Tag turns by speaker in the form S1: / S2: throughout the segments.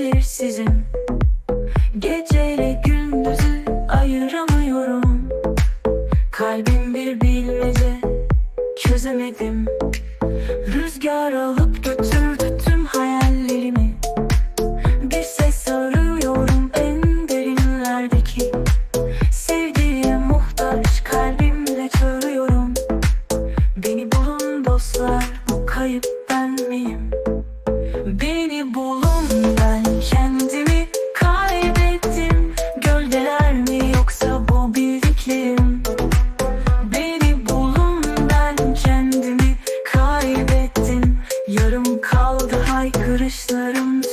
S1: belirsizim Geceyle gündüzü ayıramıyorum. Kalbim bir bilmece çözemedim. Rüzgar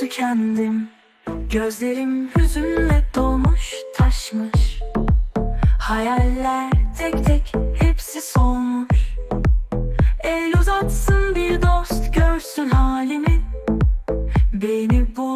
S1: tükendim. Gözlerim hüzünle dolmuş taşmış. Hayaller tek tek hepsi solmuş. El uzatsın bir dost görsün halimi. Beni bulun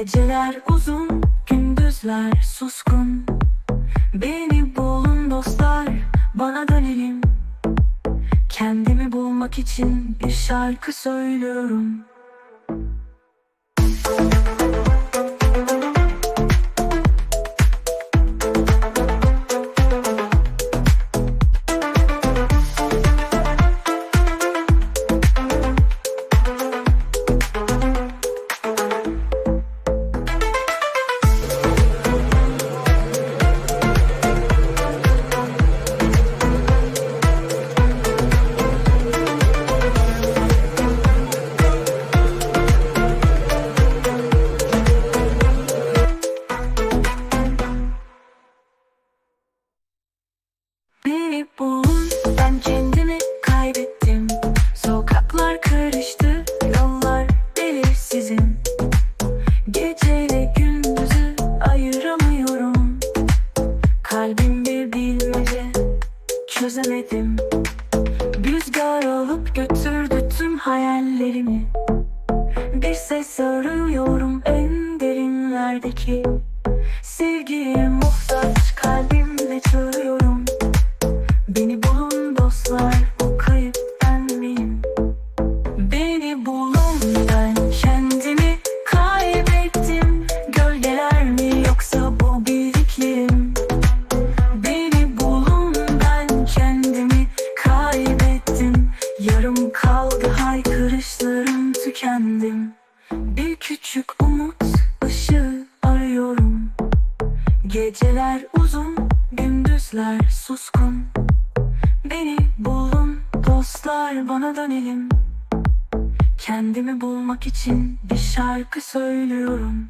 S1: Geceler uzun, gündüzler suskun. Beni bulun dostlar, bana dönelim. Kendimi bulmak için bir şarkı söylüyorum hayallerimi. Bir ses arıyorum en derinlerdeki Sevgiye Geceler uzun, gündüzler suskun. Beni bulun dostlar bana dönelim. Kendimi bulmak için bir şarkı söylüyorum